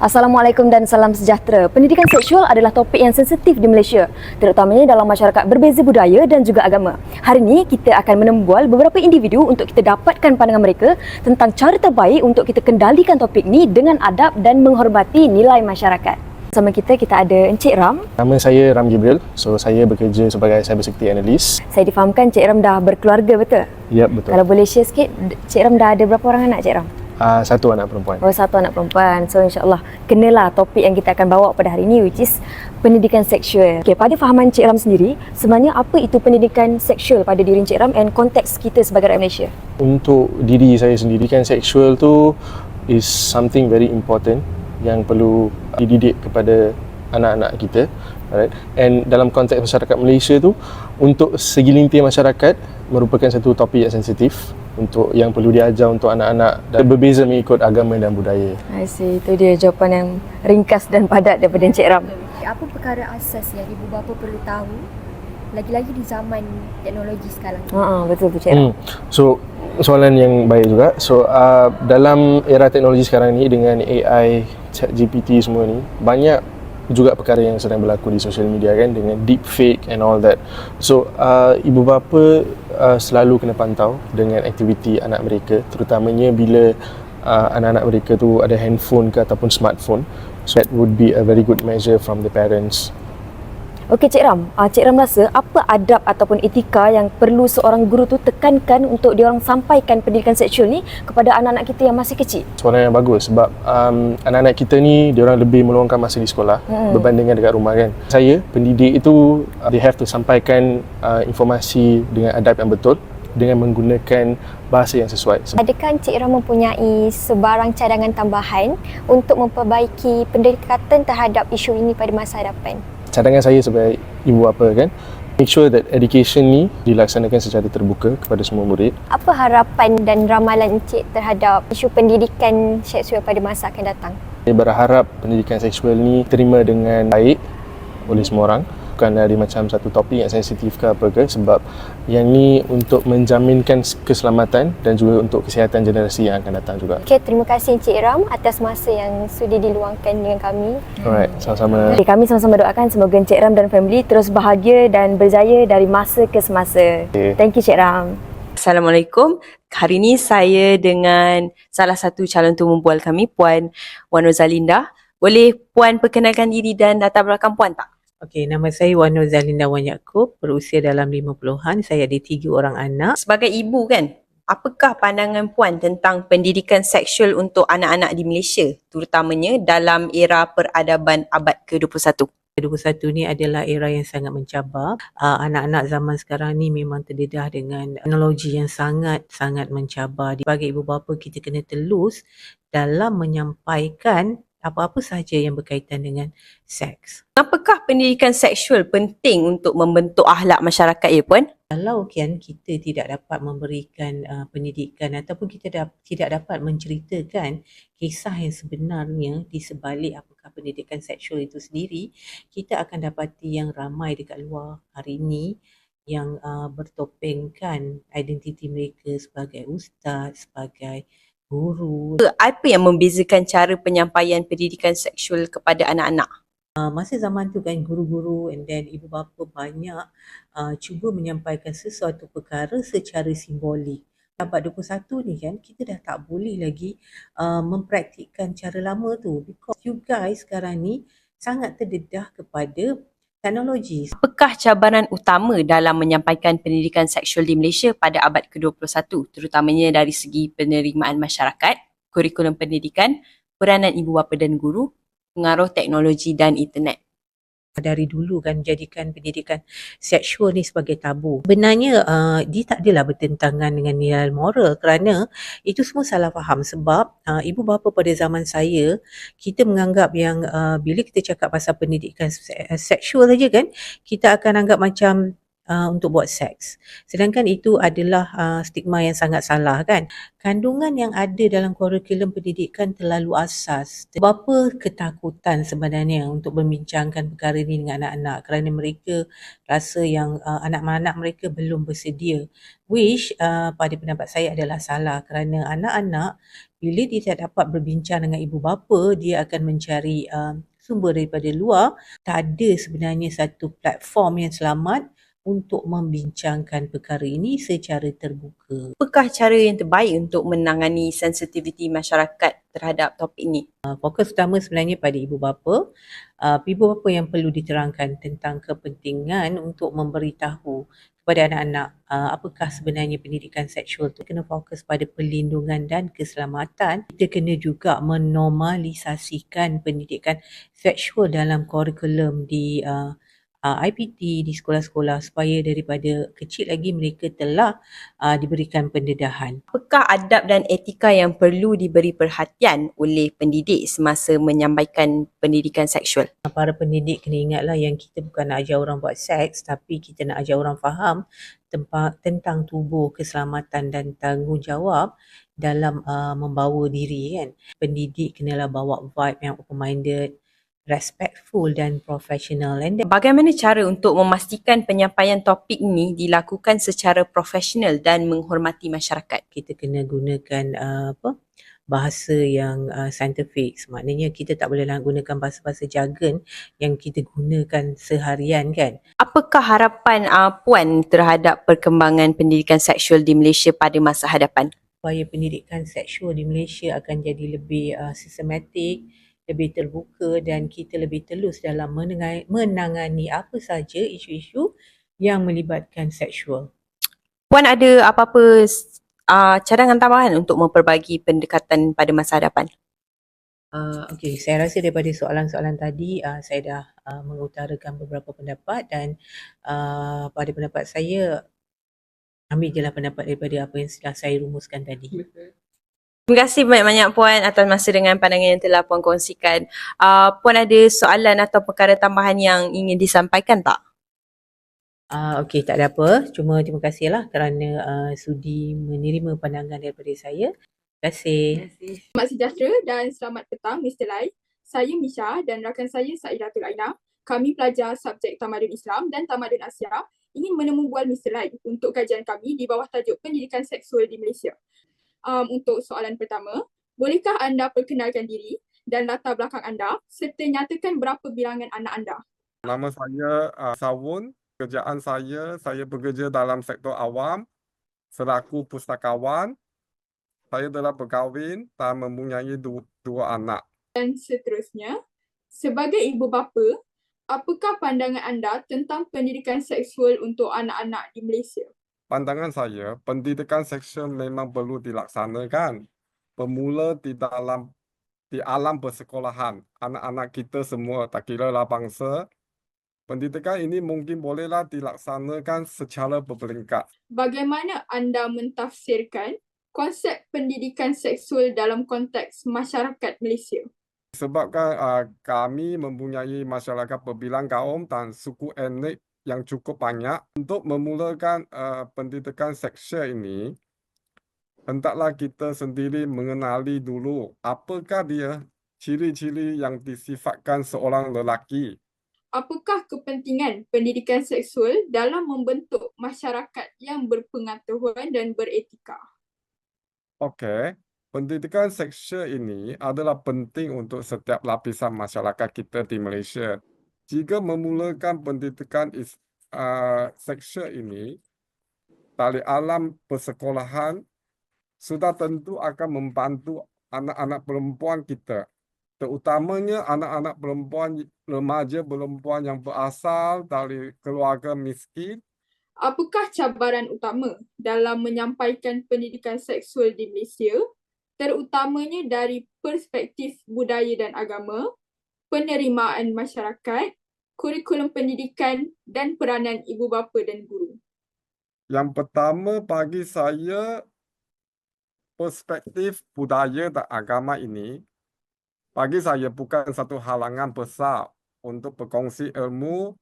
Assalamualaikum dan salam sejahtera. Pendidikan seksual adalah topik yang sensitif di Malaysia, terutamanya dalam masyarakat berbeza budaya dan juga agama. Hari ini kita akan menembual beberapa individu untuk kita dapatkan pandangan mereka tentang cara terbaik untuk kita kendalikan topik ni dengan adab dan menghormati nilai masyarakat. Bersama kita, kita ada Encik Ram. Nama saya Ram Jibril. So saya bekerja sebagai cyber security analyst. Saya difahamkan Encik Ram dah berkeluarga, betul? Ya, betul. Kalau boleh share sikit, Encik Ram dah ada berapa orang anak Encik Ram? Uh, satu anak perempuan. Oh, satu anak perempuan. So, insyaAllah kenalah topik yang kita akan bawa pada hari ini which is pendidikan seksual. Okay, pada fahaman Encik Ram sendiri, sebenarnya apa itu pendidikan seksual pada diri Encik Ram and konteks kita sebagai rakyat Malaysia? Untuk diri saya sendiri kan seksual tu is something very important yang perlu dididik kepada anak-anak kita. Alright. And dalam konteks masyarakat Malaysia tu untuk segelintir masyarakat merupakan satu topik yang sensitif untuk yang perlu diajar untuk anak-anak dan berbeza mengikut agama dan budaya. I see. Itu dia jawapan yang ringkas dan padat daripada Encik Ram. Apa perkara asas yang ibu bapa perlu tahu lagi-lagi di zaman teknologi sekarang? Ha betul tu Encik Ram. Hmm. So soalan yang baik juga. So uh, dalam era teknologi sekarang ni dengan AI, chat GPT semua ni banyak juga perkara yang sedang berlaku di social media kan dengan deep fake and all that. So uh, ibu bapa uh, selalu kena pantau dengan aktiviti anak mereka terutamanya bila uh, anak-anak mereka tu ada handphone ke ataupun smartphone. So that would be a very good measure from the parents Okey Cik Ram, uh, Cik Ram rasa apa adab ataupun etika yang perlu seorang guru tu tekankan untuk diorang sampaikan pendidikan seksual ni kepada anak-anak kita yang masih kecil? Soalan yang bagus sebab um, anak-anak kita ni diorang lebih meluangkan masa di sekolah hmm. berbandingkan dekat rumah kan. Saya pendidik itu uh, they have to sampaikan uh, informasi dengan adab yang betul dengan menggunakan bahasa yang sesuai. Adakah Encik Ram mempunyai sebarang cadangan tambahan untuk memperbaiki pendekatan terhadap isu ini pada masa hadapan? Cadangan saya sebagai ibu bapa kan make sure that education ni dilaksanakan secara terbuka kepada semua murid. Apa harapan dan ramalan Encik terhadap isu pendidikan seksual pada masa akan datang? Saya berharap pendidikan seksual ni terima dengan baik oleh semua orang bukan dari macam satu topik yang sensitif ke apa ke sebab yang ni untuk menjaminkan keselamatan dan juga untuk kesihatan generasi yang akan datang juga. Okay, terima kasih Encik Ram atas masa yang sudah diluangkan dengan kami. Alright, sama-sama. Okay, kami sama-sama doakan semoga Encik Ram dan family terus bahagia dan berjaya dari masa ke semasa. Okay. Thank you Encik Ram. Assalamualaikum. Hari ini saya dengan salah satu calon temu bual kami, Puan Wan Rosalinda. Boleh Puan perkenalkan diri dan latar belakang Puan tak? Okey, nama saya Wan Zalinda Wan Yaakob, berusia dalam 50-an. Saya ada tiga orang anak. Sebagai ibu kan, apakah pandangan Puan tentang pendidikan seksual untuk anak-anak di Malaysia, terutamanya dalam era peradaban abad ke-21? 21 ni adalah era yang sangat mencabar. Uh, anak-anak zaman sekarang ni memang terdedah dengan teknologi yang sangat-sangat mencabar. Bagi ibu bapa kita kena telus dalam menyampaikan apa-apa sahaja yang berkaitan dengan seks. Apakah pendidikan seksual penting untuk membentuk ahlak masyarakat ya puan? Kalau kan kita tidak dapat memberikan uh, pendidikan ataupun kita da- tidak dapat menceritakan kisah yang sebenarnya di sebalik apakah pendidikan seksual itu sendiri, kita akan dapati yang ramai dekat luar hari ini yang uh, bertopengkan identiti mereka sebagai ustaz, sebagai guru. Apa yang membezakan cara penyampaian pendidikan seksual kepada anak-anak? Uh, masa zaman tu kan guru-guru and then ibu bapa banyak uh, cuba menyampaikan sesuatu perkara secara simbolik. Abad 21 ni kan kita dah tak boleh lagi uh, mempraktikkan cara lama tu because you guys sekarang ni sangat terdedah kepada teknologi. Apakah cabaran utama dalam menyampaikan pendidikan seksual di Malaysia pada abad ke-21 terutamanya dari segi penerimaan masyarakat, kurikulum pendidikan, peranan ibu bapa dan guru, pengaruh teknologi dan internet? Dari dulu kan jadikan pendidikan seksual ni sebagai tabu. Benarnya uh, dia tak adalah bertentangan dengan nilai moral kerana itu semua salah faham sebab uh, ibu bapa pada zaman saya kita menganggap yang uh, bila kita cakap pasal pendidikan seksual saja kan kita akan anggap macam uh, untuk buat seks. Sedangkan itu adalah uh, stigma yang sangat salah kan. Kandungan yang ada dalam kurikulum pendidikan terlalu asas. Berapa ketakutan sebenarnya untuk membincangkan perkara ini dengan anak-anak kerana mereka rasa yang uh, anak-anak mereka belum bersedia. Which uh, pada pendapat saya adalah salah kerana anak-anak bila dia tak dapat berbincang dengan ibu bapa, dia akan mencari uh, sumber daripada luar. Tak ada sebenarnya satu platform yang selamat untuk membincangkan perkara ini secara terbuka. Apakah cara yang terbaik untuk menangani sensitiviti masyarakat terhadap topik ini? Uh, fokus utama sebenarnya pada ibu bapa. Uh, ibu bapa yang perlu diterangkan tentang kepentingan untuk memberitahu kepada anak-anak uh, apakah sebenarnya pendidikan seksual tu kena fokus pada perlindungan dan keselamatan kita kena juga menormalisasikan pendidikan seksual dalam kurikulum di uh, uh, IPT di sekolah-sekolah supaya daripada kecil lagi mereka telah uh, diberikan pendedahan Apakah adab dan etika yang perlu diberi perhatian oleh pendidik semasa menyampaikan pendidikan seksual? para pendidik kena ingatlah yang kita bukan nak ajar orang buat seks tapi kita nak ajar orang faham tempat, tentang tubuh, keselamatan dan tanggungjawab dalam uh, membawa diri kan. Pendidik kenalah bawa vibe yang open-minded, respectful dan professional. And then, Bagaimana cara untuk memastikan penyampaian topik ini dilakukan secara profesional dan menghormati masyarakat? kita kena gunakan uh, apa bahasa yang uh, scientific. Maknanya kita tak boleh lah gunakan bahasa-bahasa jargon yang kita gunakan seharian kan. Apakah harapan uh, Puan terhadap perkembangan pendidikan seksual di Malaysia pada masa hadapan? supaya pendidikan seksual di Malaysia akan jadi lebih uh, sistematik, lebih terbuka dan kita lebih telus dalam menengai, menangani apa saja isu-isu yang melibatkan seksual. Puan ada apa-apa uh, cadangan tambahan untuk memperbagi pendekatan pada masa hadapan? Uh, Okey, saya rasa daripada soalan-soalan tadi uh, saya dah uh, mengutarakan beberapa pendapat dan uh, pada pendapat saya ambil je lah pendapat daripada apa yang sudah saya rumuskan tadi. Terima kasih banyak-banyak Puan atas masa dengan pandangan yang telah Puan kongsikan. Uh, Puan ada soalan atau perkara tambahan yang ingin disampaikan tak? Uh, Okey, tak ada apa. Cuma terima kasihlah kerana uh, sudi menerima pandangan daripada saya. Terima kasih. Selamat sejahtera dan selamat petang Mr. Lai. Saya Misha dan rakan saya Saidatul Aina. Kami pelajar subjek Tamadun Islam dan Tamadun Asia ingin menemu bual Mr. Lai untuk kajian kami di bawah tajuk Pendidikan Seksual di Malaysia. Um, untuk soalan pertama, bolehkah anda perkenalkan diri dan latar belakang anda serta nyatakan berapa bilangan anak anda? Nama saya uh, Sawun. Kerjaan saya, saya bekerja dalam sektor awam selaku pustakawan. Saya telah berkahwin dan mempunyai du- dua anak. Dan seterusnya, sebagai ibu bapa, apakah pandangan anda tentang pendidikan seksual untuk anak-anak di Malaysia? Pandangan saya, pendidikan seksual memang perlu dilaksanakan. Bermula di dalam di alam persekolahan. Anak-anak kita semua, tak kira lah bangsa, pendidikan ini mungkin bolehlah dilaksanakan secara berperingkat. Bagaimana anda mentafsirkan konsep pendidikan seksual dalam konteks masyarakat Malaysia? Sebabkan uh, kami mempunyai masyarakat berbilang kaum dan suku etnik yang cukup banyak untuk memulakan uh, pendidikan seksual ini hendaklah kita sendiri mengenali dulu apakah dia ciri-ciri yang disifatkan seorang lelaki. Apakah kepentingan pendidikan seksual dalam membentuk masyarakat yang berpengetahuan dan beretika? Okey, pendidikan seksual ini adalah penting untuk setiap lapisan masyarakat kita di Malaysia. Jika memulakan pendidikan is, uh, seksual ini dari alam persekolahan, sudah tentu akan membantu anak-anak perempuan kita. Terutamanya anak-anak perempuan, remaja perempuan yang berasal dari keluarga miskin Apakah cabaran utama dalam menyampaikan pendidikan seksual di Malaysia, terutamanya dari perspektif budaya dan agama, penerimaan masyarakat, kurikulum pendidikan dan peranan ibu bapa dan guru? Yang pertama bagi saya perspektif budaya dan agama ini bagi saya bukan satu halangan besar untuk berkongsi ilmu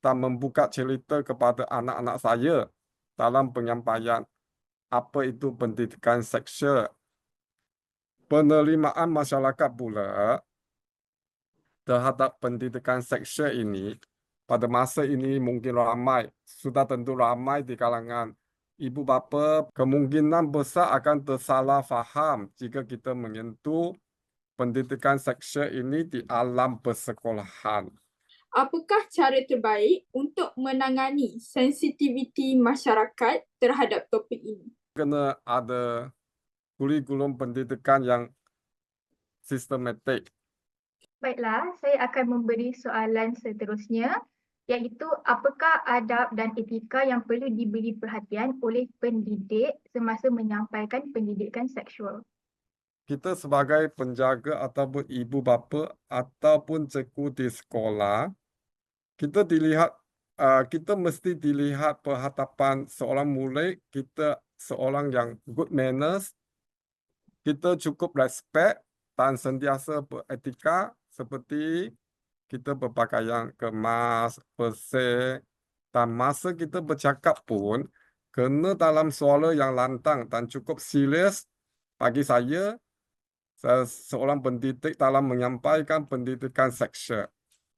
dan membuka cerita kepada anak-anak saya dalam penyampaian apa itu pendidikan seksual. Penerimaan masyarakat pula terhadap pendidikan seksual ini pada masa ini mungkin ramai, sudah tentu ramai di kalangan ibu bapa kemungkinan besar akan tersalah faham jika kita menyentuh pendidikan seksual ini di alam persekolahan. Apakah cara terbaik untuk menangani sensitiviti masyarakat terhadap topik ini? Kena ada kurikulum pendidikan yang sistematik. Baiklah, saya akan memberi soalan seterusnya iaitu apakah adab dan etika yang perlu diberi perhatian oleh pendidik semasa menyampaikan pendidikan seksual. Kita sebagai penjaga ataupun ibu bapa ataupun cikgu di sekolah, kita dilihat uh, kita mesti dilihat perhadapan seorang murid kita seorang yang good manners, kita cukup respect dan sentiasa beretika seperti kita berpakaian kemas, bersih dan masa kita bercakap pun kena dalam suara yang lantang dan cukup serius bagi saya se- seorang pendidik dalam menyampaikan pendidikan seksual.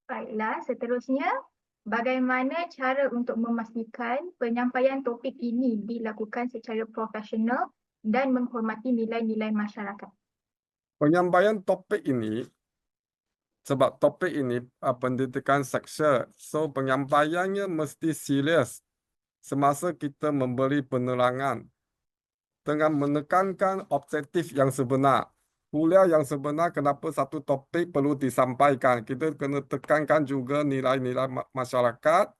Baiklah, seterusnya bagaimana cara untuk memastikan penyampaian topik ini dilakukan secara profesional dan menghormati nilai-nilai masyarakat? Penyampaian topik ini sebab topik ini uh, pendidikan seksual, so penyampaiannya mesti serius semasa kita memberi penerangan dengan menekankan objektif yang sebenar. Kuliah yang sebenar kenapa satu topik perlu disampaikan. Kita kena tekankan juga nilai-nilai ma- masyarakat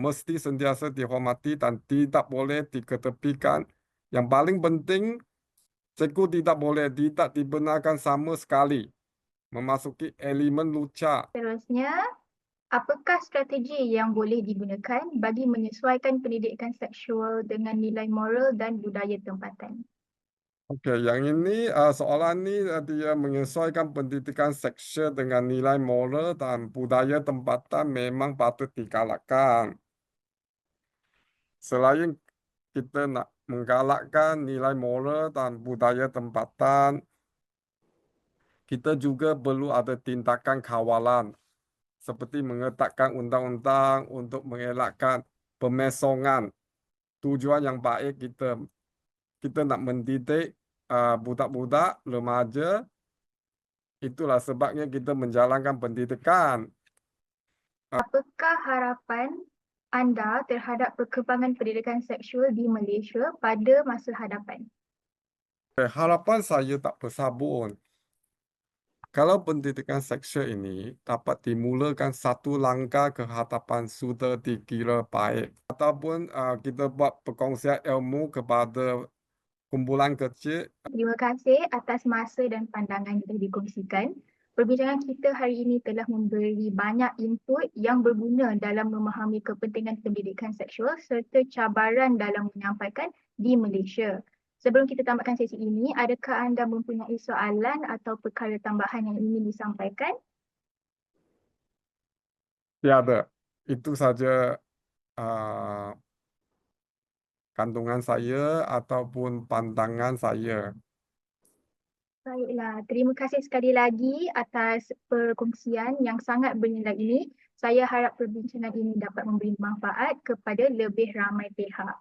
mesti sentiasa dihormati dan tidak boleh diketepikan. Yang paling penting, cikgu tidak boleh tidak dibenarkan sama sekali memasuki elemen lucah Seterusnya, apakah strategi yang boleh digunakan bagi menyesuaikan pendidikan seksual dengan nilai moral dan budaya tempatan? Okey, yang ini uh, soalan ni uh, dia menyesuaikan pendidikan seksual dengan nilai moral dan budaya tempatan memang patut digalakkan. Selain kita nak menggalakkan nilai moral dan budaya tempatan, kita juga perlu ada tindakan kawalan seperti mengetatkan undang-undang untuk mengelakkan pemesongan. Tujuan yang baik kita kita nak mendidik uh, budak-budak remaja itulah sebabnya kita menjalankan pendidikan Apakah harapan anda terhadap perkembangan pendidikan seksual di Malaysia pada masa hadapan? Eh, harapan saya tak bersabun kalau pendidikan seksual ini dapat dimulakan satu langkah ke hadapan sudah dikira baik ataupun uh, kita buat perkongsian ilmu kepada kumpulan kecil Terima kasih atas masa dan pandangan yang telah dikongsikan. Perbincangan kita hari ini telah memberi banyak input yang berguna dalam memahami kepentingan pendidikan seksual serta cabaran dalam menyampaikan di Malaysia. Sebelum kita tamatkan sesi ini, adakah anda mempunyai soalan atau perkara tambahan yang ingin disampaikan? tiada. Itu saja uh, kandungan saya ataupun pandangan saya. Baiklah, terima kasih sekali lagi atas perkongsian yang sangat bernilai ini. Saya harap perbincangan ini dapat memberi manfaat kepada lebih ramai pihak.